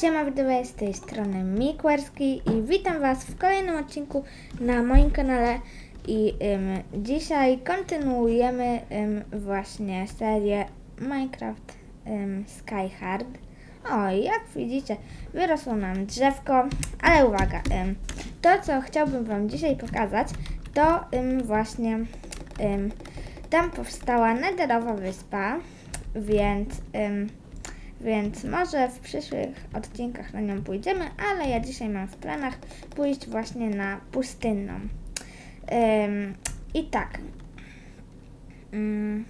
Siema widzowie, z tej strony Mikwerski i witam Was w kolejnym odcinku na moim kanale i dzisiaj kontynuujemy właśnie serię Minecraft Skyhard. O, jak widzicie, wyrosło nam drzewko, ale uwaga, to co chciałbym Wam dzisiaj pokazać, to właśnie tam powstała nederowa wyspa, więc... więc może w przyszłych odcinkach na nią pójdziemy, ale ja dzisiaj mam w planach pójść właśnie na pustynną. Ym, I tak. Ym,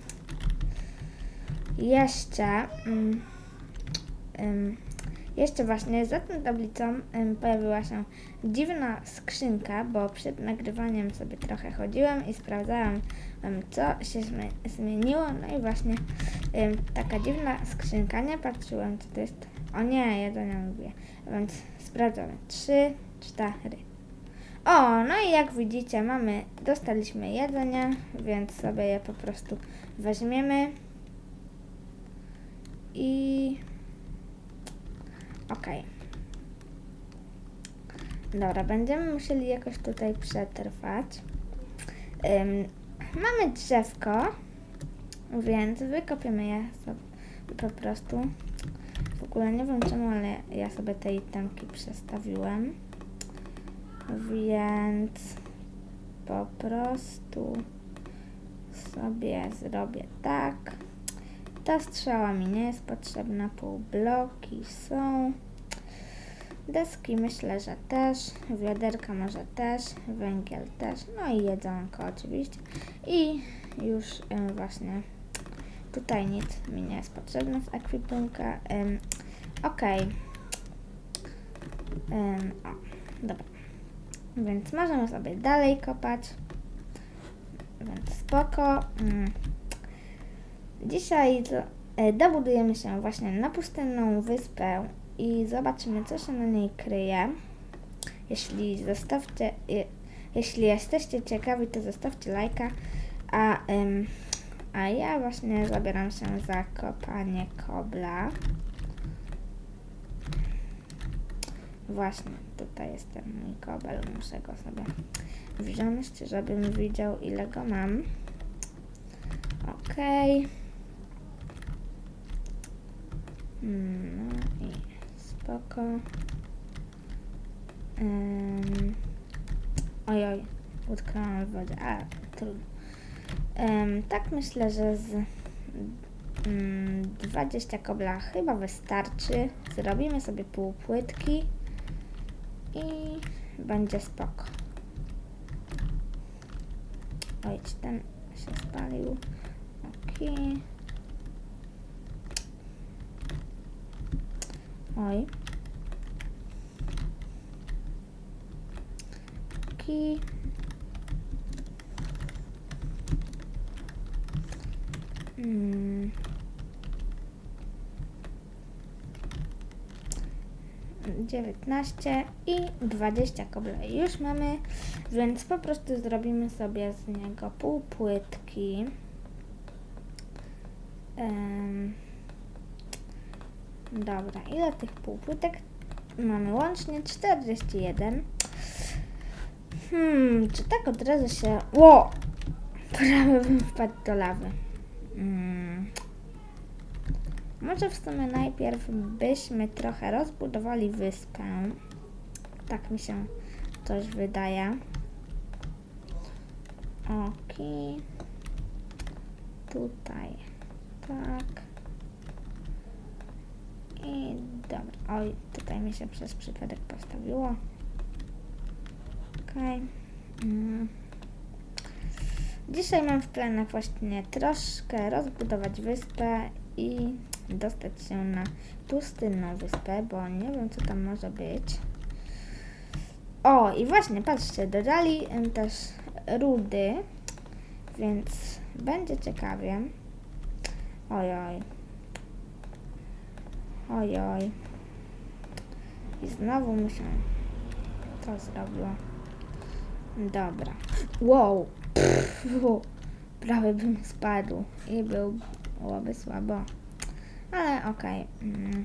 jeszcze. Ym, ym, jeszcze właśnie za tą tablicą pojawiła się dziwna skrzynka, bo przed nagrywaniem sobie trochę chodziłem i sprawdzałam, co się zmi- zmieniło. No i właśnie taka dziwna skrzynka. Nie patrzyłem, co to jest. O nie, jedzenia lubię. Więc sprawdzamy. Trzy, cztery. O, no i jak widzicie, mamy, dostaliśmy jedzenie, więc sobie je po prostu weźmiemy. I Okej. Dobra, będziemy musieli jakoś tutaj przetrwać. Ym, mamy drzewko, więc wykopiemy je po prostu. W ogóle nie wiem czemu, ale ja sobie te itemki przestawiłem. Więc po prostu sobie zrobię tak. Ta strzała mi nie jest potrzebna, półbloki są. Deski myślę, że też, wiaderka może też, węgiel też, no i jedzonko oczywiście. I już ym, właśnie tutaj nic mi nie jest potrzebne z ekwipunka. Ym, Okej. Ym, o, dobra. Więc możemy sobie dalej kopać. Więc spoko. Mm. Dzisiaj e, dobudujemy się właśnie na pustynną wyspę i zobaczymy, co się na niej kryje. Jeśli zostawcie, je, jeśli jesteście ciekawi, to zostawcie lajka, a, a ja właśnie zabieram się za kopanie kobla. Właśnie, tutaj jest ten mój kobel, muszę go sobie wziąć, żebym widział ile go mam. Okej. Mm, No i spoko. Um, ojoj, utknęłam w wodzie, a trudno. Em, tak myślę, że z mm, 20 kobla chyba wystarczy. Zrobimy sobie półpłytki i będzie spoko. Oj, ten się spalił. Okej. Oj. Okej. Mm. Dziewiętnaście i dwadzieścia kobli już mamy, więc po prostu zrobimy sobie z niego półpłytki. Em, dobra, ile tych półpłytek? Mamy łącznie 41. Hmm, czy tak od razu się... Ło! Prawie bym wpadł do lawy. Mm. Może w sumie najpierw byśmy trochę rozbudowali wyspę. Tak mi się coś wydaje. Okej. Tutaj. Tak. I dobra. Oj, tutaj mi się przez przypadek postawiło. Okej. Mm. Dzisiaj mam w planach właśnie troszkę rozbudować wyspę i dostać się na pustynną wyspę, bo nie wiem co tam może być. O, i właśnie, patrzcie, dodali też rudy, więc będzie ciekawie. Ojoj. Ojoj. I znowu mi się to zrobiło. Dobra. Wow. Pff, prawie bym spadł i był, byłoby słabo. Ale okej. Mm.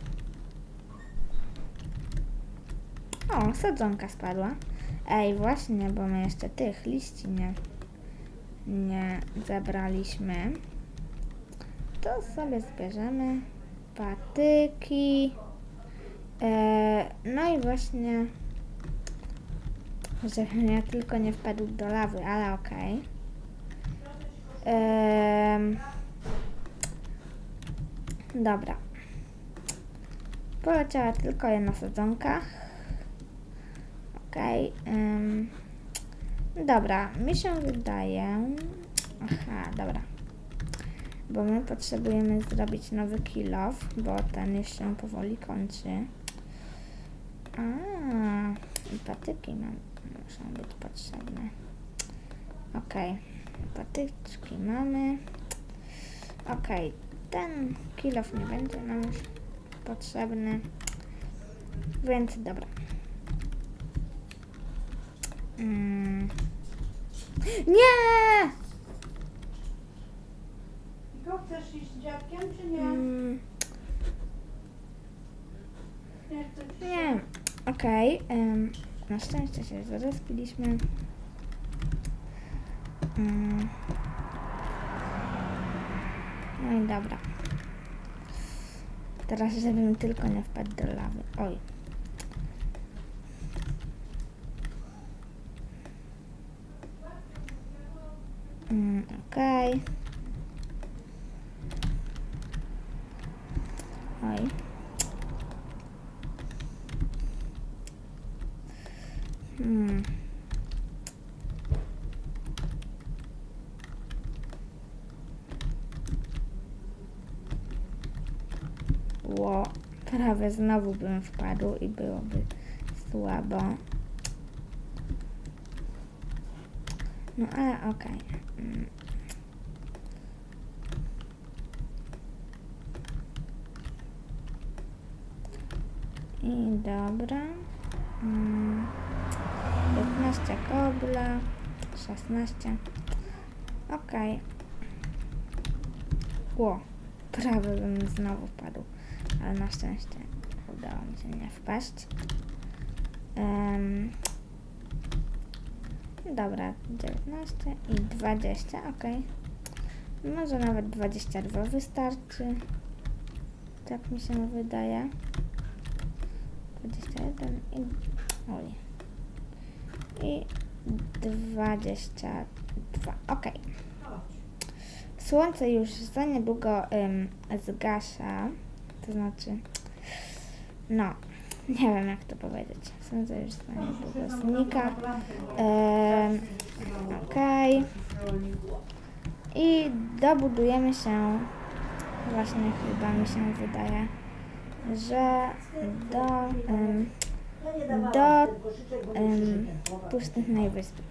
O, sadzonka spadła. Ej, właśnie, bo my jeszcze tych liści nie, nie zebraliśmy. To sobie zbierzemy patyki. E, no i właśnie, żebym ja tylko nie wpadł do lawy, ale okej. Em, dobra. Poleciała tylko jedna sadzonka. Okej. ym, dobra, mi się wydaje. Aha, dobra. Bo my potrzebujemy zrobić nowy kill off, bo ten już się powoli kończy. A, patyki nam muszą być potrzebne. Okej, patyczki mamy. Okej, ten kill off nie będzie nam już potrzebny. Więc dobra. Mm. Nie! Tylko chcesz iść dziadkiem, czy nie? Mm, Nie chcesz nie. Okej. em, na szczęście się zarespiliśmy. Mm. No i dobra. Teraz, żebym tylko nie wpadł do lawy. Oj. Mm, Okej. Oj. Hmm. Ło, prawie znowu bym wpadł i byłoby słabo. No ale okej. Mm. I dobra. Mm. 15 kobla. 16. Okej. Ło, prawie bym znowu wpadł, ale na szczęście udało mi się nie wpaść. Em, dobra, 19 i 20, ok. Może nawet 22 wystarczy. Tak mi się wydaje. 21 i... Oj. I 22, ok. Słońce już za niedługo ym, zgasza, to znaczy, no, nie wiem jak to powiedzieć. Już za niedługo znika. Em, Okej. I dobudujemy się, właśnie chyba mi się wydaje, że do, ym, do ym, pustynnej wyspy.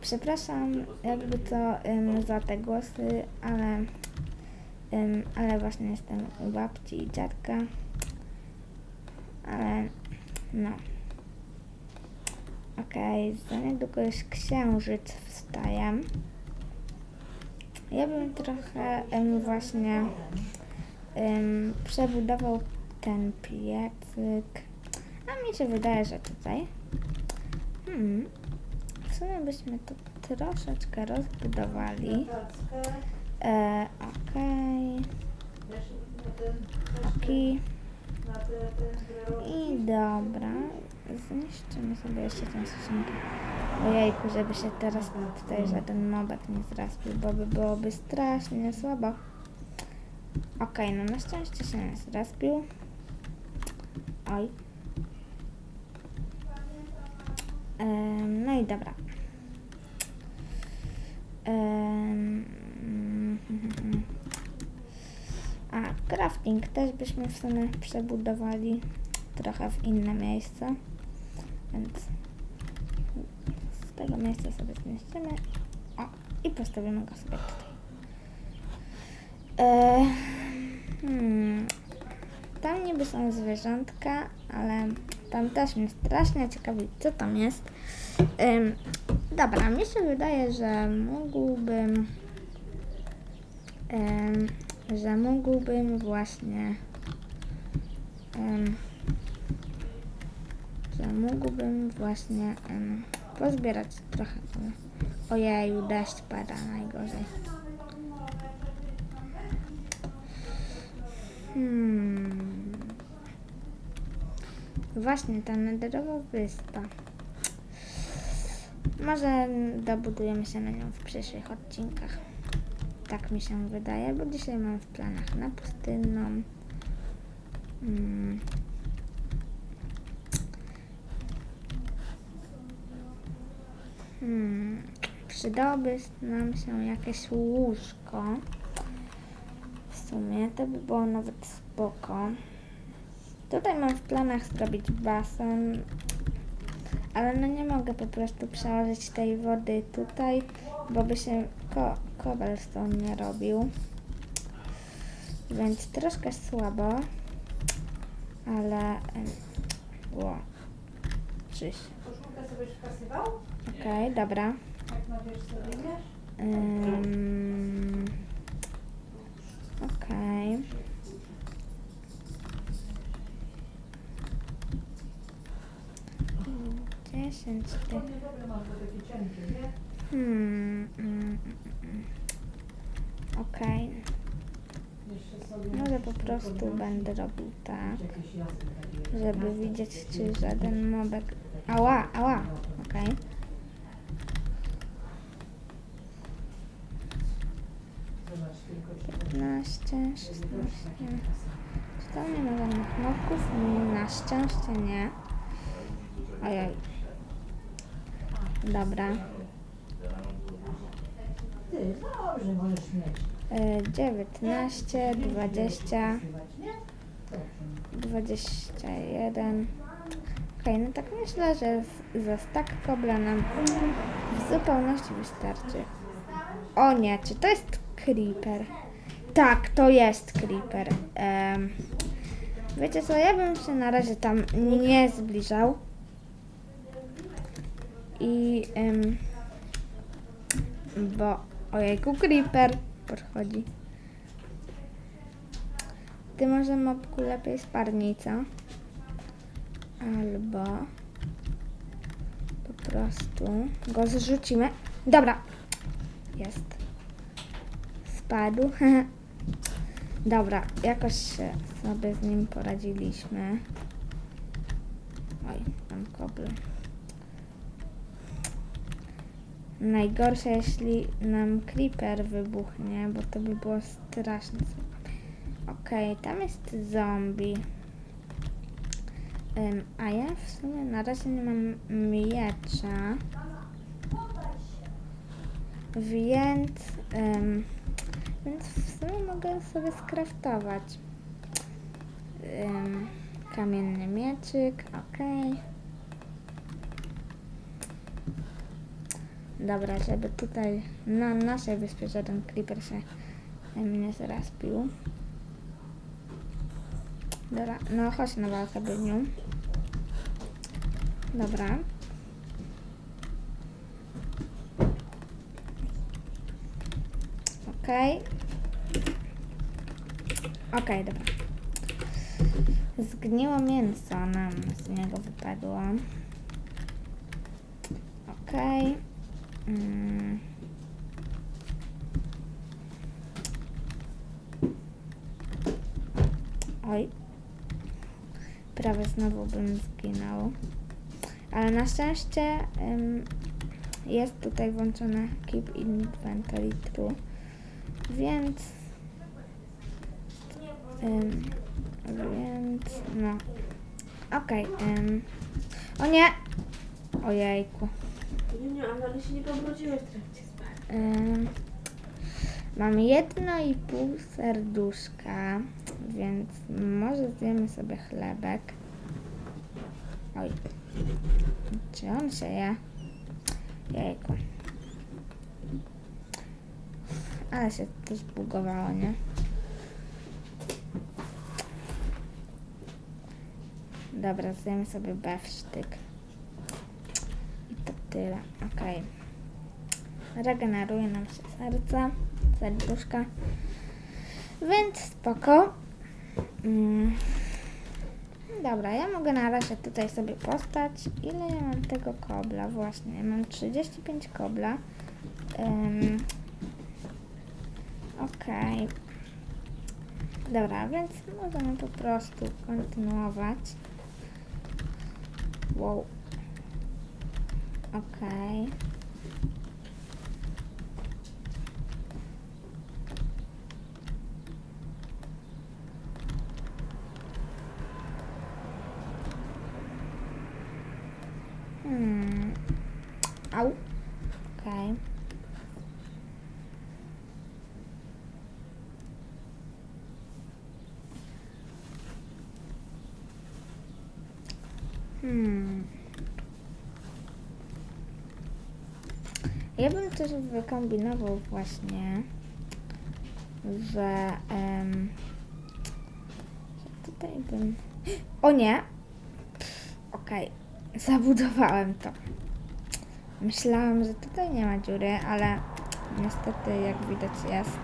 Przepraszam jakby to ym, za te głosy, ale, ale właśnie jestem u babci i dziadka. Ale no. Okej, za niedługo już księżyc wstaje. Ja bym trochę ym, właśnie ym, przebudował ten piecyk. A mi się wydaje, że tutaj. Hmm, w sumie byśmy to troszeczkę rozbudowali. E, Okej, ten- okay. i dobra. Zniszczymy sobie jeszcze tę skrzynkę. Ojejku, żeby się teraz tutaj żaden mobek nie zraspił, bo by byłoby strasznie słabo. Okej, no na szczęście się nie zraspił. Oj. Em, no i dobra. A crafting też byśmy w sumie przebudowali trochę w inne miejsce. Więc z tego miejsca sobie zmieścimy. O, i postawimy go sobie tutaj. E, hmm, tam niby są zwierzątka, ale tam też mnie strasznie ciekawi, co tam jest. Dobra, mi się wydaje, że mógłbym, ym, że mógłbym właśnie, ym, że mógłbym właśnie em, pozbierać trochę. Ojeju, deszcz pada najgorzej. Hmm. Właśnie ta nederowa wyspa. Może dobudujemy się na nią w przyszłych odcinkach. Tak mi się wydaje, bo dzisiaj mam w planach na pustynną. Mm. Hmm. Przydałoby nam się jakieś łóżko. W sumie to by było nawet spoko. Tutaj mam w planach zrobić basen, ale no nie mogę po prostu przełożyć tej wody tutaj, bo by się ko cobblestone nie robił. Więc troszkę słabo, ale... Ło. Czyś. Koszulkę sobie już? Okej, dobra. Jak na wiesz co wyjmiesz? Ym, 10 tych. Hmm. Mm mm, mm, mm. Okej. No ale po prostu będę robił tak, żeby widzieć, czy żaden mobek... Ała, ała, okej. Piętnaście, szesnaście... Czy tam nie ma żadnych mobków? Na szczęście nie. Ojej. Dobra. Ty, dobrze, możesz mieć. Y, 19, 20, Wskazywać, nie? Dobrze. 21. Okej, no tak myślę, że z- kobla nam w zupełności wystarczy. O nie, czy to jest creeper? Tak, to jest creeper. Em, wiecie co, ja bym się na razie tam nie zbliżał. I em, bo ojejku, creeper podchodzi. Ty może mopku lepiej sparnij, co? Albo po prostu go zrzucimy. Dobra. Jest. Spadł. Dobra, jakoś sobie z nim poradziliśmy. Oj, tam kobry. Najgorsze, jeśli nam creeper wybuchnie, bo to by było straszne. Okej, tam jest zombie. Ym, a ja w sumie na razie nie mam miecza. Więc, ym, więc w sumie mogę sobie skraftować. Ym, kamienny mieczyk, okej. Dobra, żeby tutaj na naszej wyspie żaden creeper się ym, nie zraspił. Dobra, no chodź na walkę Byniu. Dobra. Okej. Okej, dobra. Zgniło mięso nam z niego wypadło. Okej. Mm. Oj. Prawie znowu bym zginął. Ale na szczęście ym, jest tutaj włączone Keep Inventory True. Więc... Ym, więc... No. Okej. ym. o nie! Ojejku. Nie, ale się nie pobrudziłeś w trakcie spania. Ym, Mam jedno i pół serduszka, więc może zjemy sobie chlebek. Oj. Czy on się je? Jejku. Ale się to zbugowało, nie? Dobra, zjemy sobie bewsztyk. Tyle. Okej. Regeneruje nam się serce, serduszka. Więc spoko. Mm. Dobra, ja mogę na razie tutaj sobie postać. Ile ja mam tego kobla? Właśnie, mam 35 kobla. Ym, Okej. Dobra, więc możemy po prostu kontynuować. Wow. Okej. Hmm. Au. Okej. Hmm. Ja bym też wykombinował właśnie, że, że tutaj bym... O nie! Okej, zabudowałem to. Myślałam, że tutaj nie ma dziury, ale niestety jak widać jest.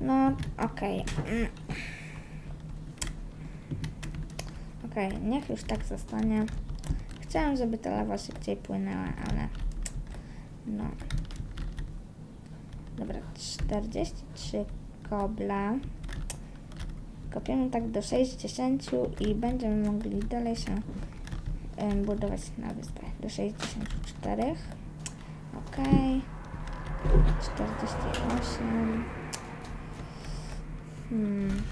No, okej. Mm. Okej, niech już tak zostanie. Chciałam, żeby ta lawa szybciej płynęła, ale no. Dobra, 43 kobla. Kopiemy tak do 60 i będziemy mogli dalej się em, budować na wyspę. Do 64. Ok. 48. Hmm.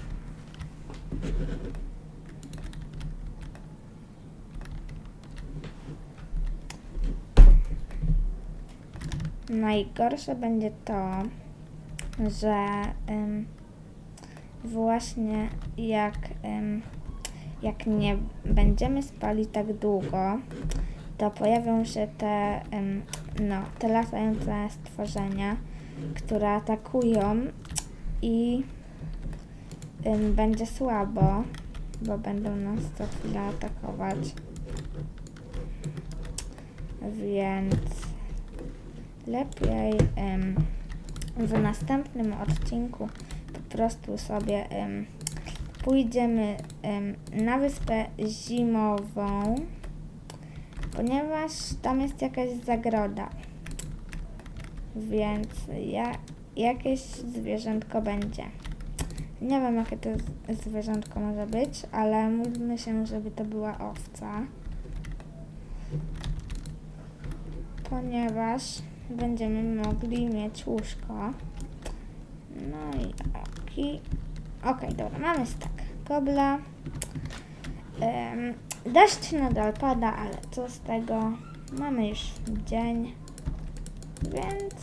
Najgorsze będzie to, że em, właśnie jak, em, jak nie będziemy spali tak długo, to pojawią się te, em, no, te latające stworzenia, które atakują i em, będzie słabo, bo będą nas co chwilę atakować. Więc lepiej w następnym odcinku po prostu sobie em, pójdziemy em, na wyspę zimową, ponieważ tam jest jakaś zagroda. Więc ja, jakieś zwierzątko będzie. Nie wiem, jakie to z- zwierzątko może być, ale módlmy się, żeby to była owca. Ponieważ będziemy mogli mieć łóżko. No i oki. Okej, dobra, mamy stak kobla. Em, deszcz nadal pada, ale co z tego? Mamy już dzień, więc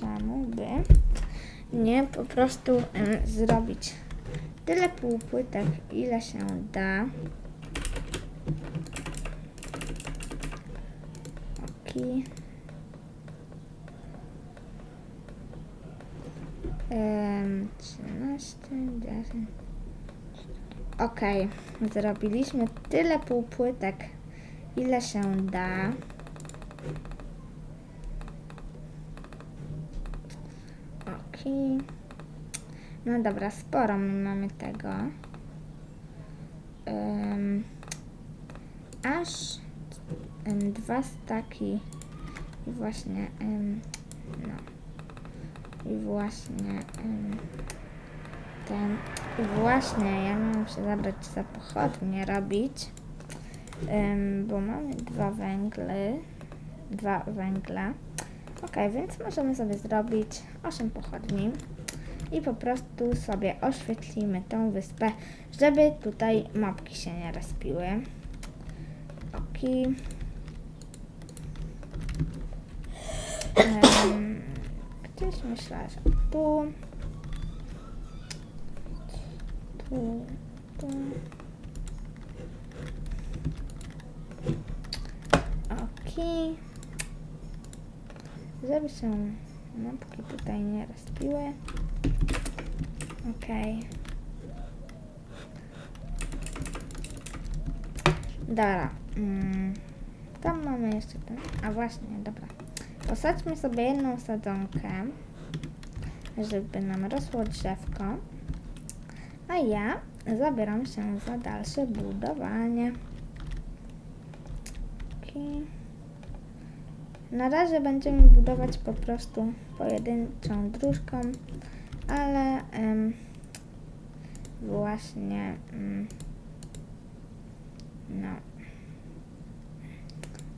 czemu by nie po prostu em, zrobić tyle półpłytek, ile się da. Oki. Em, 13, 10. Okej, zrobiliśmy tyle półpłytek, ile się da. Okej. No dobra, sporo my mamy tego. Em, aż em, dwa staki i właśnie em, no i właśnie ten i właśnie ja mam się zabrać za pochodnie robić bo mamy dwa węgle dwa węgle ok, więc możemy sobie zrobić 8 pochodni i po prostu sobie oświetlimy tą wyspę, żeby tutaj mopki się nie respiły. Ok. Em, gdzieś myślę, że tu. Tu. Tu. Ok. Żeby się mopki tutaj nie respiły. Okej. Dobra. Mm, tam mamy jeszcze ten. A właśnie, dobra. Posadźmy sobie jedną sadzonkę, żeby nam rosło drzewko. A ja zabieram się za dalsze budowanie. Okej. Na razie będziemy budować po prostu pojedynczą dróżką, ale em, właśnie mm, no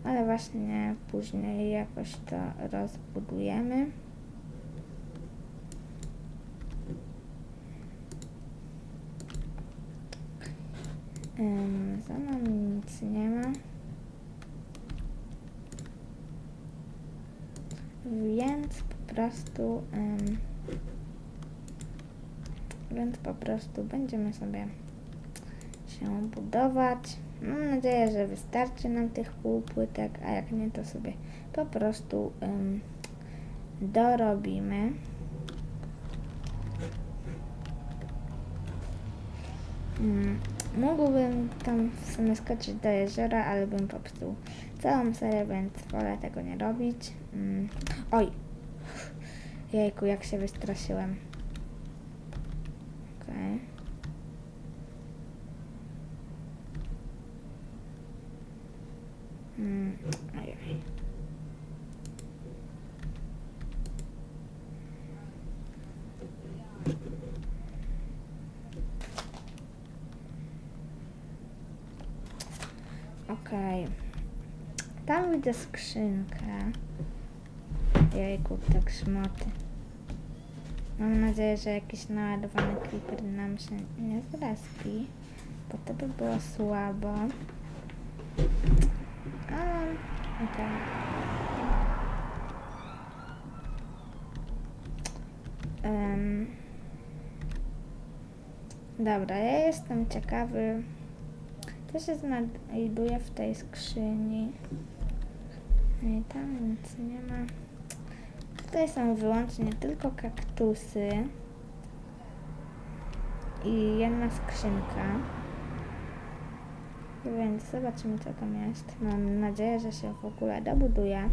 ale właśnie później jakoś to rozbudujemy. Za nami nic nie ma. Więc po prostu ym, więc po prostu będziemy sobie się budować. Mam nadzieję, że wystarczy nam tych półpłytek, a jak nie, to sobie po prostu ym, dorobimy. Mm, mógłbym tam w sumie skoczyć do jeziora, ale bym popsuł całą serię, więc wolę tego nie robić. Mm. Oj! Jejku, jak się wystraszyłem. Okej. Mm. Okej. Tam widzę skrzynkę. Jejku, te grzmoty. Mam nadzieję, że jakiś naładowany creeper nam się nie zrespi, bo to by było słabo. Okej. Em, dobra, ja jestem ciekawy, co się znajduje w tej skrzyni. I tam nic nie ma. Tutaj są wyłącznie tylko kaktusy i jedna skrzynka. Więc zobaczymy co tam jest. Mam nadzieję, że się w ogóle dobuduje.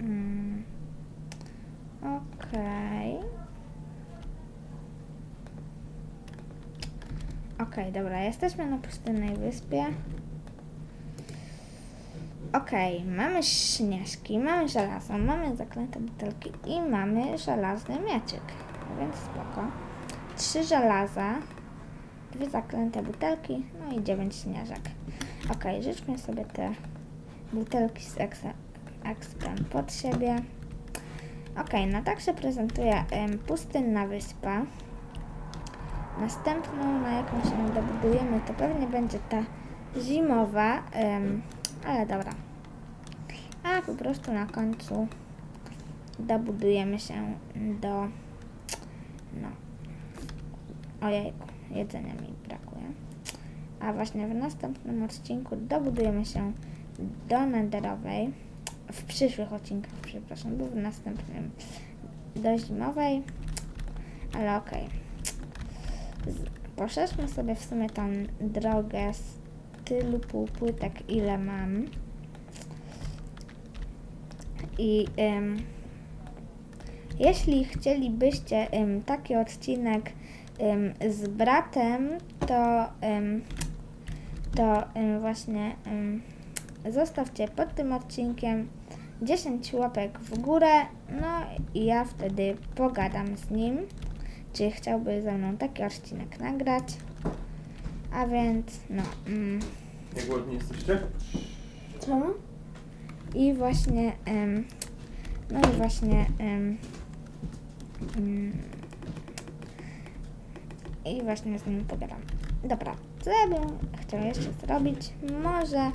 Mm. Okej. Okej, dobra, jesteśmy na pustynnej wyspie. Okej, mamy śnieżki, mamy żelazo, mamy zaklęte butelki i mamy żelazny mieczyk. Więc spoko. Trzy żelaza, dwie zaklęte butelki, no i dziewięć śnieżek. Okej, życzmy sobie te butelki z ekspem pod siebie. Okej, no tak się prezentuje em, pustynna wyspa. Następną, na jaką się dobudujemy, to pewnie będzie ta zimowa, em, ale dobra. A po prostu na końcu dobudujemy się do, no, ojejku, jedzenia mi brakuje. A właśnie w następnym odcinku dobudujemy się do Nederowej, w przyszłych odcinkach, przepraszam, bo w następnym do zimowej, ale okej. Z- Poszedłmy sobie w sumie tą drogę z tylu półpłytek, ile mam. I jeśli chcielibyście taki odcinek z bratem, to, to właśnie zostawcie pod tym odcinkiem 10 łapek w górę, no i ja wtedy pogadam z nim, czy chciałby ze mną taki odcinek nagrać. A więc, no. Mm, Jak głodni jesteście? Co? I właśnie, em, no i właśnie, em, mm, i właśnie z nim pogadam. Dobra, co ja bym chciał jeszcze zrobić? Może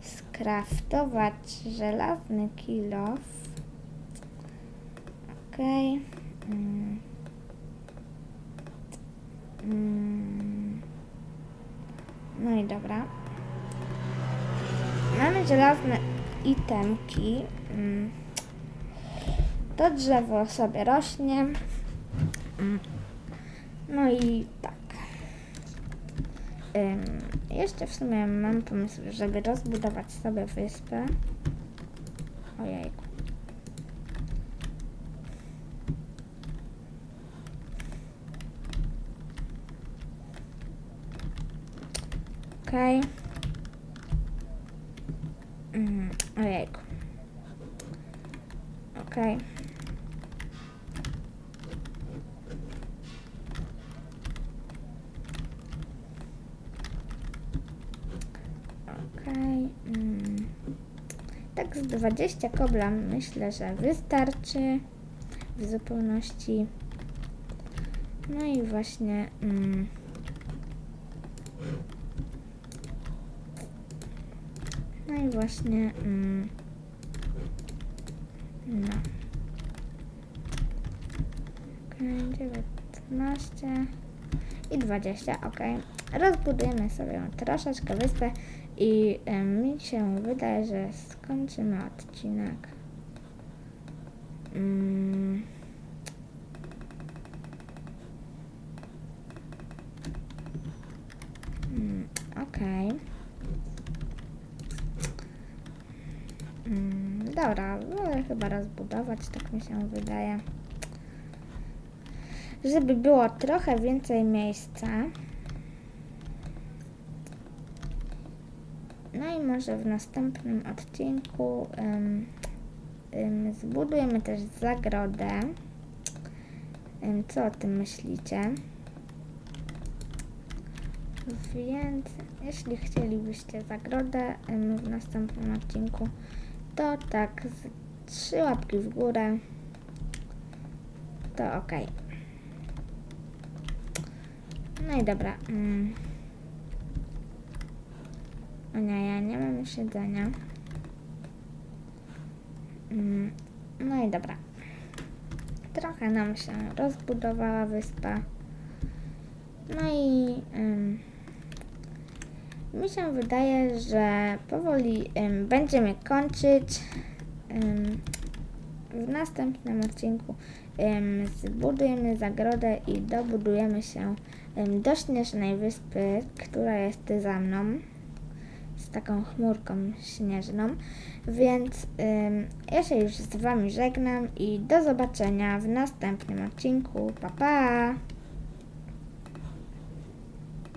skraftować żelazny kilof. Okej. Mm. Mm. No i dobra. Mamy żelazne itemki. Mm. To drzewo sobie rośnie. Mm. No i tak. jeszcze w sumie mam pomysł, żeby rozbudować sobie wyspę. Ojejku. Okej. Mm, ojejku. Okej. Okej. mm. Tak z 20 kobla myślę, że wystarczy w zupełności. No i właśnie. Mm, no i właśnie. Mm, no. Okej, 19 i 20, ok. Rozbudujemy sobie troszeczkę wyspę i em, mi się wydaje, że skończymy odcinek. Mm. Mm, Okej. Mm, dobra, wolę chyba rozbudować, tak mi się wydaje. Żeby było trochę więcej miejsca. No i może w następnym odcinku zbudujemy też zagrodę. Co o tym myślicie? Więc jeśli chcielibyście zagrodę w następnym odcinku, to tak trzy łapki w górę. To ok. No i dobra. Mm. O nie, ja nie mam już jedzenia. Mm. No i dobra. Trochę nam się rozbudowała wyspa. No i ym, mi się wydaje, że powoli będziemy kończyć. W następnym odcinku ym, zbudujemy zagrodę i dobudujemy się do śnieżnej wyspy, która jest za mną z taką chmurką śnieżną. Więc ym, ja się już z Wami żegnam i do zobaczenia w następnym odcinku. Pa pa!